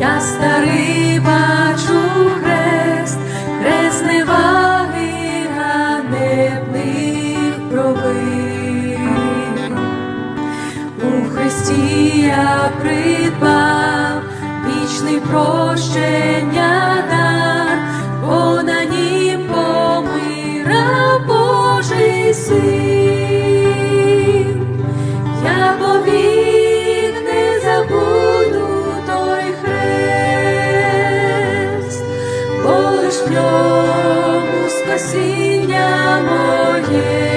я старий бачу хрест, хрест неваги ганебних провин. У Христі я придбав вічний прощення дар, бо на нім помирав Божий син. лиш спасіння моє.